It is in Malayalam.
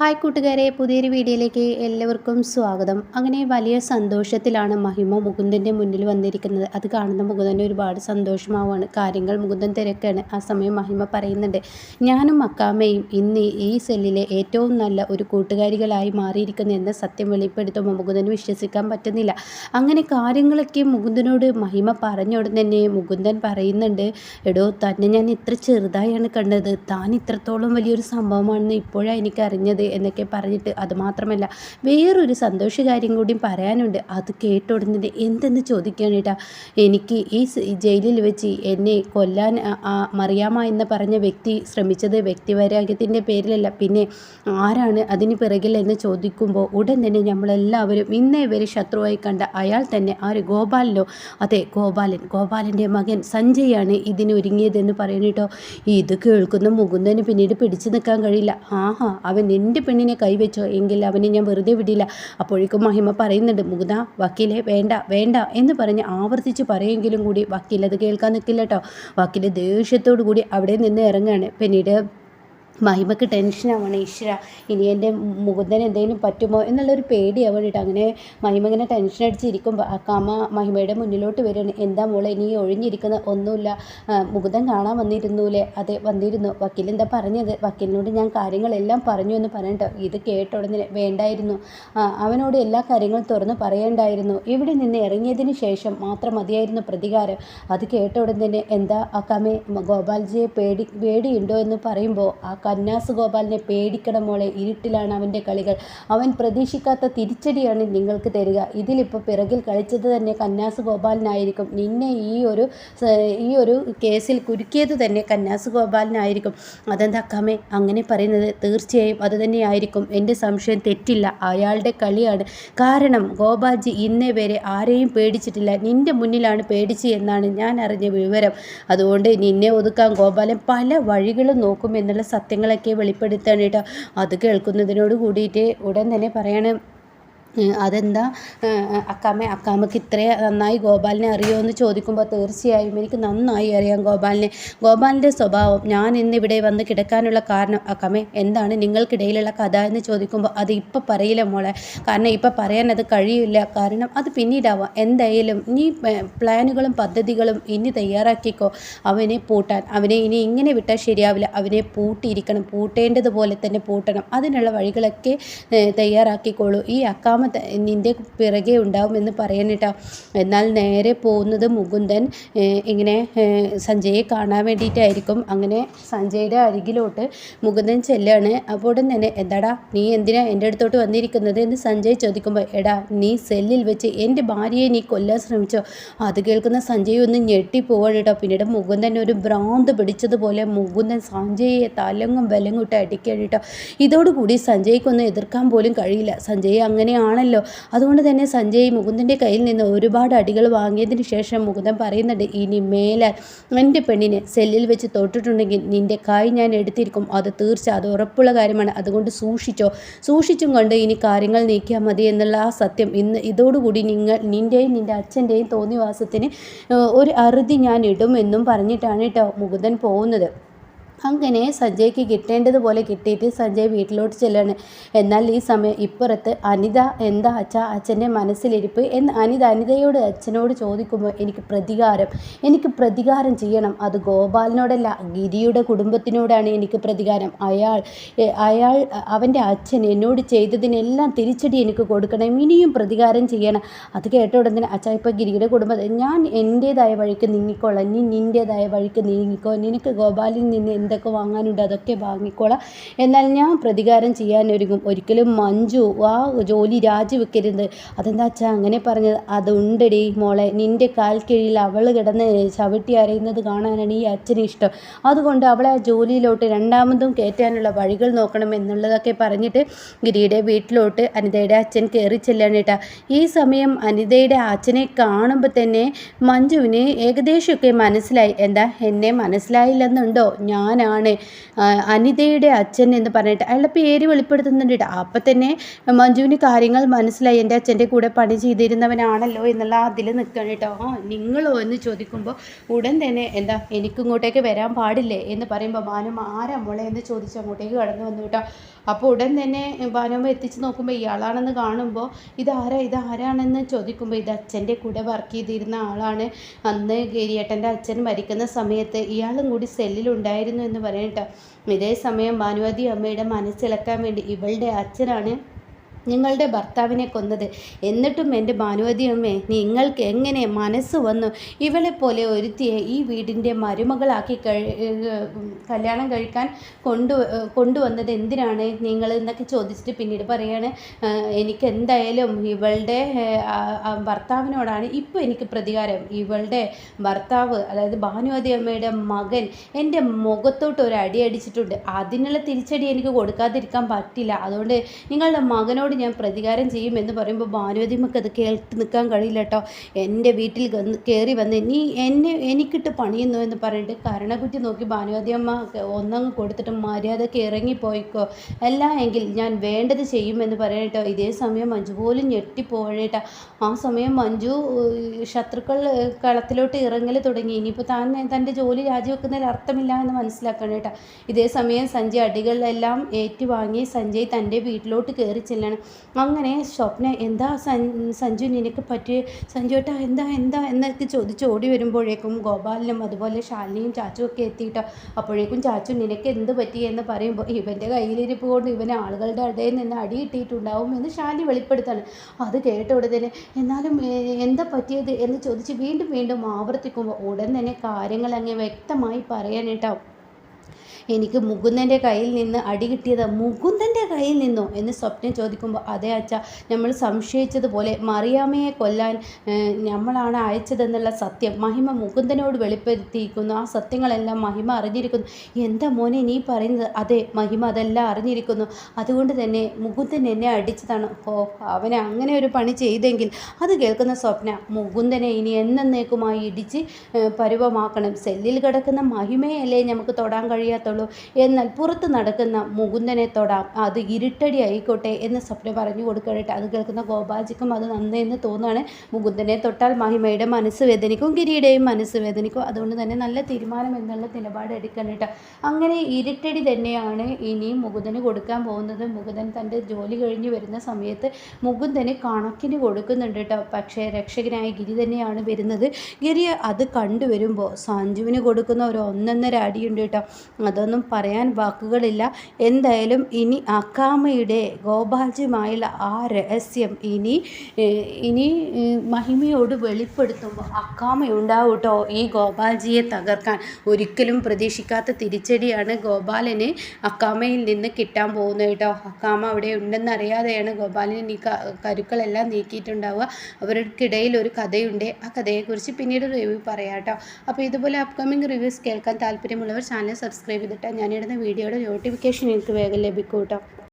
ഹായ് കൂട്ടുകാരെ പുതിയൊരു വീഡിയോയിലേക്ക് എല്ലാവർക്കും സ്വാഗതം. അങ്ങനെ വലിയ സന്തോഷത്തിലാണ് മഹിമ മുകുന്ദന്റെ മുന്നിൽ വന്നിരിക്കുന്നത്. അത് കാണുന്ന മുകുന്ദന് ഒരുപാട് സന്തോഷമാവാണ്. കാര്യങ്ങൾ മുകുന്ദൻ തിരക്കാണ്. ആ സമയം മഹിമ പറയുന്നുണ്ട് ഞാനും അക്കാമയും ഇന്ന് ഈ സെല്ലിലെ ഏറ്റവും നല്ല ഒരു കൂട്ടുകാരികളായി മാറിയിരിക്കുന്നു എന്ന സത്യം വെളിപ്പെടുത്തുമ്പോൾ മുകുന്ദന് വിശ്വസിക്കാൻ പറ്റുന്നില്ല. അങ്ങനെ കാര്യങ്ങളൊക്കെ മുകുന്ദനോട് മഹിമ പറഞ്ഞ ഉടൻ തന്നെ മുകുന്ദൻ പറയുന്നുണ്ട് എടോ തന്നെ ഞാൻ ഇത്ര ചെറുതായാണ് കണ്ടത്. താൻ ഇത്രത്തോളം വലിയൊരു സംഭവമാണെന്ന് ഇപ്പോഴാണ് എനിക്ക് അറിഞ്ഞത് എന്നൊക്കെ പറഞ്ഞിട്ട് അതുമാത്രമല്ല വേറൊരു സന്തോഷ കാര്യം കൂടിയും പറയാനുണ്ട്. അത് കേട്ട ഉടനെ എന്തെന്ന് ചോദിക്കുകയാണ് കേട്ടാ എനിക്ക് ഈ ജയിലിൽ വെച്ച് എന്നെ കൊല്ലാൻ മറിയാമ എന്ന് പറഞ്ഞ വ്യക്തി ശ്രമിച്ചത് വ്യക്തിവൈരാഗ്യത്തിന്റെ പേരിലല്ല. പിന്നെ ആരാണ് അതിന് പിറകിൽ എന്ന് ചോദിക്കുമ്പോൾ ഉടൻ തന്നെ നമ്മളെല്ലാവരും ഇന്നേ വരെ ശത്രുവായി കണ്ട അയാൾ തന്നെ ആര്? ഗോപാലനോ? അതെ ഗോപാലൻ. ഗോപാലന്റെ മകൻ സഞ്ജയാണ് ഇതിനൊരുങ്ങിയതെന്ന് പറയുന്നു ഇത് കേൾക്കുന്ന മുകുന്ദന് പിന്നീട് പിടിച്ചു നിൽക്കാൻ കഴിയില്ല. ആഹാ അവൻ എന്റെ പെണ്ണിനെ കൈവച്ചോ? എങ്കിൽ അവനെ ഞാൻ വെറുതെ വിടില്ല. അപ്പോഴേക്കും മഹിമ പറയുന്നുണ്ട് മുകുത വക്കീലെ വേണ്ട വേണ്ട എന്ന് പറഞ്ഞ് ആവർത്തിച്ച് പറയുമെങ്കിലും കൂടി വക്കീൽ അത് കേൾക്കാൻ നിൽക്കില്ല കേട്ടോ വക്കീൽ ദേഷ്യത്തോടു കൂടി അവിടെ നിന്ന് ഇറങ്ങുകയാണ്. പിന്നീട് മഹിമക്ക് ടെൻഷനാവണം ഈശ്വര ഇനി എന്റെ മുകുന്ദൻ എന്തെങ്കിലും പറ്റുമോ എന്നുള്ളൊരു പേടി കേട്ടോ. അങ്ങനെ മഹിമ ഇങ്ങനെ ടെൻഷൻ അടിച്ചിരിക്കുമ്പോൾ ആ കാമ മഹിമയുടെ മുന്നിലോട്ട് വരികയാണ്. എന്താ മോളെ ഇനി ഒഴിഞ്ഞിരിക്കുന്ന ഒന്നുമില്ല. മുകുന്ദൻ കാണാൻ വന്നിരുന്നൂലേ? അതെ വന്നിരുന്നു. വക്കീൽ എന്താ പറഞ്ഞത്? വക്കീലിനോട് ഞാൻ കാര്യങ്ങളെല്ലാം പറഞ്ഞു എന്ന് പറഞ്ഞിട്ടോ ഇത് കേട്ട ഉടനെ വേണ്ടായിരുന്നു. അവനോട് എല്ലാ കാര്യങ്ങളും തുറന്ന് പറയേണ്ടായിരുന്നു. ഇവിടെ നിന്ന് ഇറങ്ങിയതിന് ശേഷം മാത്രം മതിയായിരുന്നു പ്രതികാരം. അത് കേട്ട ഉടൻ തന്നെ എന്താ ആ കമേ ഗോപാൽജിയെ പേടി പേടിയുണ്ടോ എന്ന് പറയുമ്പോൾ ആ കന്യാസ് ഗോപാലിനെ പേടിക്കണം മോളെ. ഇരുട്ടിലാണ് അവന്റെ കളികൾ. അവൻ പ്രതീക്ഷിക്കാത്ത തിരിച്ചടിയാണ് നിങ്ങൾക്ക് തരിക. ഇതിലിപ്പോൾ പിറകിൽ കളിച്ചത് തന്നെ കന്നാസ് ഗോപാലിനായിരിക്കും നിന്നെ ഈ ഒരു ഈ ഒരു കേസിൽ കുരുക്കിയത് തന്നെ കന്നാസ് ഗോപാലിനായിരിക്കും അതെന്താ കമേ അങ്ങനെ പറയുന്നത് തീർച്ചയായും അത് തന്നെയായിരിക്കും. എന്റെ സംശയം തെറ്റില്ല. അയാളുടെ കളിയാണ്. കാരണം ഗോപാൽജി ഇന്നേ വരെ ആരെയും പേടിച്ചിട്ടില്ല. നിന്റെ മുന്നിലാണ് പേടിച്ച് എന്നാണ് ഞാൻ അറിഞ്ഞ വിവരം. അതുകൊണ്ട് നിന്നെ ഒതുക്കാൻ ഗോപാലൻ പല വഴികളും നോക്കും എന്നുള്ള സത്യം കാര്യങ്ങളൊക്കെ വെളിപ്പെടുത്തുകയാണ് അത് കേൾക്കുന്നതിനോട് കൂടിയിട്ട് ഉടൻ തന്നെ പറയാണ്. അതെന്താ? അക്കാമ്മ അക്കാമ്മക്ക് ഇത്രയും നന്നായി ഗോപാലിനെ അറിയുമോ എന്ന് ചോദിക്കുമ്പോൾ തീർച്ചയായും എനിക്ക് നന്നായി അറിയാം ഗോപാലിനെ. ഗോപാലിന്റെ സ്വഭാവം ഞാൻ ഇന്നിവിടെ വന്ന് കിടക്കാനുള്ള കാരണം അക്കാമ്മേ എന്താണ് നിങ്ങൾക്കിടയിലുള്ള കഥ എന്ന് ചോദിക്കുമ്പോൾ അത് ഇപ്പം പറയില്ല മോളെ. കാരണം ഇപ്പം പറയാൻ അത് കഴിയില്ല. കാരണം അത് പിന്നീടാവാം. എന്തായാലും നീ പ്ലാനുകളും പദ്ധതികളും ഇനി തയ്യാറാക്കിക്കോ. അവനെ പൂട്ടാൻ അവനെ ഇനി ഇങ്ങനെ വിട്ടാൽ ശരിയാവില്ല. അവനെ പൂട്ടിയിരിക്കണം. പൂട്ടേണ്ടതുപോലെ തന്നെ പൂട്ടണം. അതിനുള്ള വഴികളൊക്കെ തയ്യാറാക്കിക്കോളൂ. ഈ അക്കാമ നിന്റെ പിറകെ ഉണ്ടാവുമെന്ന് പറയണിട്ടാ. എന്നാൽ നേരെ പോകുന്നത് മുകുന്ദൻ ഇങ്ങനെ സഞ്ജയെ കാണാൻ വേണ്ടിയിട്ടായിരിക്കും. അങ്ങനെ സഞ്ജയുടെ അരികിലോട്ട് മുകുന്ദൻ ചെല്ലാണ്. അപ്പോൾ തന്നെ എന്താടാ നീ എന്തിനാ എന്റെ അടുത്തോട്ട് വന്നിരിക്കുന്നത് എന്ന് സഞ്ജയ് ചോദിക്കുമ്പോൾ എടാ നീ സെല്ലിൽ വെച്ച് എന്റെ ഭാര്യയെ നീ കൊല്ലാൻ ശ്രമിച്ചോ? അത് കേൾക്കുന്ന സഞ്ജയ് ഒന്ന് ഞെട്ടിപ്പോവാണ് കേട്ടോ പിന്നീട് മുകുന്ദൻ ഒരു ഭ്രാന്ത് പിടിച്ചതുപോലെ മുകുന്ദൻ സഞ്ജയെ തലങ്ങും വിലങ്ങും ഇട്ട് അടിക്കുകയാണ് കേട്ടോ ഇതോടുകൂടി സഞ്ജയ്ക്കൊന്നും എതിർക്കാൻ പോലും കഴിയില്ല. സഞ്ജയ് അങ്ങനെയാണ് ആണല്ലോ. അതുകൊണ്ട് തന്നെ സഞ്ജയ് മുകുന്ദന്റെ കയ്യിൽ നിന്ന് ഒരുപാട് അടികൾ വാങ്ങിയതിന് ശേഷം മുകുന്ദൻ പറയുന്നുണ്ട് ഇനി മേലാൽ എന്റെ പെണ്ണിനെ സെല്ലിൽ വെച്ച് തൊട്ടിട്ടുണ്ടെങ്കിൽ നിന്റെ കായ് ഞാൻ എടുത്തിരിക്കും. അത് തീർച്ച അത് ഉറപ്പുള്ള കാര്യമാണ്. അതുകൊണ്ട് സൂക്ഷിച്ചോ. സൂക്ഷിച്ചും കൊണ്ട് ഇനി കാര്യങ്ങൾ നീക്കിയാൽ മതി എന്നുള്ള ആ സത്യം ഇന്ന് ഇതോടുകൂടി നിങ്ങൾ നിന്റെയും നിന്റെ അച്ഛന്റെയും തോന്നിവാസത്തിന് ഒരു അറുതി ഞാൻ ഇടും എന്നും പറഞ്ഞിട്ടാണ് കേട്ടോ മുകുന്ദൻ പോകുന്നത്. അങ്ങനെ സഞ്ജയ്ക്ക് കിട്ടേണ്ടതുപോലെ കിട്ടിയിട്ട് സഞ്ജയ് വീട്ടിലോട്ട് ചെല്ലാണ്. എന്നാൽ ഈ സമയം ഇപ്പുറത്ത് അനിത എന്താ അച്ഛ അച്ഛന്റെ മനസ്സിലിരിപ്പ് എന്ന് അനിത അനിതയോട് അച്ഛനോട് ചോദിക്കുമ്പോൾ എനിക്ക് പ്രതികാരം എനിക്ക് പ്രതികാരം ചെയ്യണം. അത് ഗോപാലിനോടല്ല ഗിരിയുടെ കുടുംബത്തിനോടാണ് എനിക്ക് പ്രതികാരം. അയാൾ അയാൾ അവന്റെ അച്ഛൻ എന്നോട് ചെയ്തതിനെല്ലാം തിരിച്ചടി എനിക്ക് കൊടുക്കണം ഇനിയും പ്രതികാരം ചെയ്യണം. അത് കേട്ട ഉടനെ അച്ഛ ഇപ്പോൾ ഗിരിയുടെ കുടുംബം ഞാൻ എന്റേതായ വഴിക്ക് നീങ്ങിക്കോളാം നീ നിന്റേതായ വഴിക്ക് നീങ്ങിക്കോ നിനക്ക് ഗോപാലിൽ നിന്ന് എന്തൊക്കെ വാങ്ങാനുണ്ട് അതൊക്കെ വാങ്ങിക്കോളാം. എന്നാൽ ഞാൻ പ്രതികാരം ചെയ്യാനൊരുങ്ങും ഒരിക്കലും മഞ്ജു ആ ജോലി രാജിവെക്കരുത്. അതെന്താ വെച്ചാൽ അങ്ങനെ പറഞ്ഞത്? അതുണ്ടടി മോളെ നിന്റെ കാൽ കീഴിൽ അവൾ കിടന്ന് ചവിട്ടി അരയുന്നത് കാണാനാണ് ഈ അച്ഛന് ഇഷ്ടം. അതുകൊണ്ട് അവളെ ആ ജോലിയിലോട്ട് രണ്ടാമതും കയറ്റാനുള്ള വഴികൾ നോക്കണം എന്നുള്ളതൊക്കെ പറഞ്ഞിട്ട് ഗിരിയുടെ വീട്ടിലോട്ട് അനിതയുടെ അച്ഛൻ കയറി ചെല്ലാണ് കേട്ടാ. ഈ സമയം അനിതയുടെ അച്ഛനെ കാണുമ്പോൾ തന്നെ മഞ്ജുവിന് ഏകദേശമൊക്കെ മനസ്സിലായി. എന്താ എന്നെ മനസ്സിലായില്ലെന്നുണ്ടോ? ഞാൻ ഞാനാണ് അനിതയുടെ അച്ഛൻ എന്ന് പറഞ്ഞിട്ട് അയാളുടെ പേര് വെളിപ്പെടുത്തുന്നുണ്ട്. അപ്പം തന്നെ മഞ്ജുവിന് കാര്യങ്ങൾ മനസ്സിലായി. എന്റെ അച്ഛന്റെ കൂടെ പണി ചെയ്തിരുന്നവനാണല്ലോ എന്നുള്ള അതിൽ നിൽക്കണം കേട്ടോ. ആ നിങ്ങളോ എന്ന് ചോദിക്കുമ്പോൾ ഉടൻ തന്നെ എന്താ എനിക്കിങ്ങോട്ടേക്ക് വരാൻ പാടില്ലേ? എന്ന് പറയുമ്പോൾ മാനം ആരാ മോളെ? എന്ന് ചോദിച്ച് അങ്ങോട്ടേക്ക് കടന്നു വന്നു കേട്ടോ. അപ്പോൾ ഉടൻ തന്നെ ഭാനുമ്മ എത്തിച്ച് നോക്കുമ്പോൾ ഇയാളാണെന്ന് കാണുമ്പോൾ ഇതാരാ? ഇതാരാണെന്ന് ചോദിക്കുമ്പോൾ ഇത് അച്ഛന്റെ കൂടെ വർക്ക് ചെയ്തിരുന്ന ആളാണ്. അന്ന് ഗിരിയേട്ടന്റെ അച്ഛൻ മരിക്കുന്ന സമയത്ത് ഇയാളും കൂടി സെല്ലിലുണ്ടായിരുന്നു എന്ന് പറയട്ടോ ഇതേ സമയം ഭാനുവതി അമ്മയുടെ മനസ്സിളക്കാൻ വേണ്ടി ഇവളുടെ അച്ഛനാണ് നിങ്ങളുടെ ഭർത്താവിനെ കൊന്നത്. എന്നിട്ടും എന്റെ ഭാനുവതിയമ്മേ നിങ്ങൾക്ക് എങ്ങനെ മനസ്സ് വന്നു? ഇവളെപ്പോലെ ഒരുത്തിയെ ഈ വീടിന്റെ മരുമകളാക്കി കല്യാണം കഴിക്കാൻ കൊണ്ടു കൊണ്ടുവന്നത് എന്തിനാണ്? നിങ്ങൾ എന്നൊക്കെ ചോദിച്ചിട്ട് പിന്നീട് പറയാണ് എനിക്ക് എന്തായാലും ഇവളുടെ ഭർത്താവിനോടാണ് ഇപ്പോൾ എനിക്ക് പ്രതികാരം. ഇവളുടെ ഭർത്താവ് അതായത് ഭാനുവതിയമ്മയുടെ മകൻ എന്റെ മുഖത്തോട്ട് ഒരു അടി അടിച്ചിട്ടുണ്ട്. അതിനുള്ള തിരിച്ചടി എനിക്ക് കൊടുക്കാതിരിക്കാൻ പറ്റില്ല. അതുകൊണ്ട് നിങ്ങളുടെ മകനോട് നിങ്ങളോട് ഞാൻ പ്രതികാരം ചെയ്യും എന്ന് പറയുമ്പോൾ ഭാനുവതിമക്ക് അത് കേട്ട് നിൽക്കാൻ കഴിയില്ല കേട്ടോ. എന്റെ വീട്ടിൽ കയറി വന്ന് നീ എന്നെ എനിക്കിട്ട് പണിയുന്നു എന്ന് പറഞ്ഞിട്ട് കരണക്കുറ്റി നോക്കി ഭാനുവതി അമ്മ ഒന്നങ്ങ് കൊടുത്തിട്ട് മര്യാദയ്ക്ക് ഇറങ്ങിപ്പോയിക്കോ. അല്ല എങ്കിൽ ഞാൻ വേണ്ടത് ചെയ്യുമെന്ന് പറയട്ടോ ഇതേ സമയം മഞ്ജു പോലും ഞെട്ടിപ്പോഴേട്ടാ ആ സമയം മഞ്ജു ശത്രുക്കൾ കളത്തിലോട്ട് ഇറങ്ങൽ തുടങ്ങി. ഇനിയിപ്പോൾ താൻ തന്റെ ജോലി രാജിവെക്കുന്നതിൽ അർത്ഥമില്ല എന്ന് മനസ്സിലാക്കണം കേട്ടോ. ഇതേ സമയം സഞ്ജയ് അടികളെല്ലാം ഏറ്റുവാങ്ങി സഞ്ജയ് തന്റെ വീട്ടിലോട്ട് കയറി ചെല്ലണം. അങ്ങനെ സ്വപ്ന എന്താ സഞ്ജു നിനക്ക് പറ്റിയ സഞ്ജു ഏട്ടാ എന്താ എന്താ? എന്നൊക്കെ ചോദിച്ച് ഓടി വരുമ്പോഴേക്കും ഗോപാലിനും അതുപോലെ ശാലിനിയും ചാച്ചും ഒക്കെ എത്തിയിട്ടോ. അപ്പോഴേക്കും ചാച്ചു നിനക്ക് എന്ത് പറ്റി? എന്ന് പറയുമ്പോൾ ഇവന്റെ കയ്യിലിരിപ്പ് കൊണ്ട് ഇവനെ ആളുകളുടെ ഇടയിൽ നിന്ന് അടി കിട്ടിയിട്ടുണ്ടാവും എന്ന് ശാലി വെളിപ്പെടുത്താണ്. അത് കേട്ട ഉടനെ എന്നാലും എന്താ പറ്റിയത്? എന്ന് ചോദിച്ച് വീണ്ടും വീണ്ടും ആവർത്തിക്കുമ്പോൾ ഉടൻ തന്നെ കാര്യങ്ങൾ അങ്ങ് വ്യക്തമായി പറയാനേട്ടോ എനിക്ക് മുകുന്ദന്റെ കയ്യിൽ നിന്ന് അടി കിട്ടിയത് മുകുന്ദന്റെ കയ്യിൽ നിന്നോ എന്ന് സ്വപ്നം ചോദിക്കുമ്പോൾ അതേ അച്ഛ നമ്മൾ സംശയിച്ചതുപോലെ മറിയാമ്മയെ കൊല്ലാൻ നമ്മളാണ് അയച്ചതെന്നുള്ള സത്യം മഹിമ മുകുന്ദനോട് വെളിപ്പെടുത്തിയിരിക്കുന്നു. ആ സത്യങ്ങളെല്ലാം മഹിമ അറിഞ്ഞിരിക്കുന്നു. എന്താ മോനെ നീ പറയുന്നത്? അതെ മഹിമ അതെല്ലാം അറിഞ്ഞിരിക്കുന്നു. അതുകൊണ്ട് തന്നെ മുകുന്ദൻ എന്നെ അടിച്ചതാണ്. ഓ അവനെ അങ്ങനെ ഒരു പണി ചെയ്തെങ്കിൽ അത് കേൾക്കുന്ന സ്വപ്ന മുകുന്ദനെ ഇനി എന്നേക്കുമായി ഇടിച്ച് പരുവമാക്കണം. സെല്ലിൽ കിടക്കുന്ന മഹിമയല്ലേ നമുക്ക് തൊടാൻ കഴിയാത്തുള്ളൂ. ഉള്ളൂ എന്നാൽ പുറത്ത് നടക്കുന്ന മുകുന്ദനെ തൊടാം. അത് ഇരുട്ടടി ആയിക്കോട്ടെ എന്ന് സ്വപ്ന പറഞ്ഞു കൊടുക്കട്ടെ അത് കേൾക്കുന്ന ഗോപാജിക്കും അത് നന്നെന്ന് തോന്നുകയാണ് മുകുന്ദനെ തൊട്ടാൽ മഹിമയുടെ മനസ്സ് വേദനിക്കും ഗിരിയുടെയും മനസ്സ് വേദനിക്കും. അതുകൊണ്ട് തന്നെ നല്ല തീരുമാനം എന്നുള്ള നിലപാട് എടുക്കാനായിട്ട് അങ്ങനെ ഇരുട്ടടി തന്നെയാണ് ഇനിയും മുകുന്ദന് കൊടുക്കാൻ പോകുന്നത്. മുകുന്ദൻ തന്റെ ജോലി കഴിഞ്ഞ് വരുന്ന സമയത്ത് മുകുന്ദന് കണക്കിന് കൊടുക്കുന്നുണ്ട് കേട്ടോ പക്ഷേ രക്ഷകനായ ഗിരി തന്നെയാണ് വരുന്നത്. ഗിരി അത് കണ്ടുവരുമ്പോൾ സഞ്ജുവിന് കൊടുക്കുന്ന ഒരു ഒന്നൊന്നര അടിയുണ്ട് കേട്ടോ അതൊന്നും പറയാൻ വാക്കുകളില്ല. എന്തായാലും ഇനി അക്കാമയുടെ ഗോപാൽജിയുമായുള്ള ആ രഹസ്യം ഇനി ഇനി മഹിമയോട് വെളിപ്പെടുത്തുമ്പോൾ അക്കാമയുണ്ടാവും കേട്ടോ ഈ ഗോപാൽജിയെ തകർക്കാൻ. ഒരിക്കലും പ്രതീക്ഷിക്കാത്ത തിരിച്ചടിയാണ് ഗോപാലന് അക്കാമയിൽ നിന്ന് കിട്ടാൻ പോകുന്നത് കേട്ടോ. അക്കാമ അവിടെ ഉണ്ടെന്നറിയാതെയാണ് ഗോപാലിന് ഈ കരുക്കളെല്ലാം നീക്കിയിട്ടുണ്ടാവുക. അവർക്കിടയിൽ ഒരു കഥയുണ്ട്. ആ കഥയെക്കുറിച്ച് പിന്നീട് റിവ്യൂ പറയാം കേട്ടോ. അപ്പോൾ ഇതുപോലെ അപ്കമിങ് റിവ്യൂസ് കേൾക്കാൻ താല്പര്യമുള്ളവർ ചാനൽ സബ്സ്ക്രൈബ് ചെയ്തിട്ട് ഞാനിടുന്ന വീഡിയോയുടെ നോട്ടിഫിക്കേഷൻ എനിക്ക് വേഗം ലഭിക്കും കേട്ടോ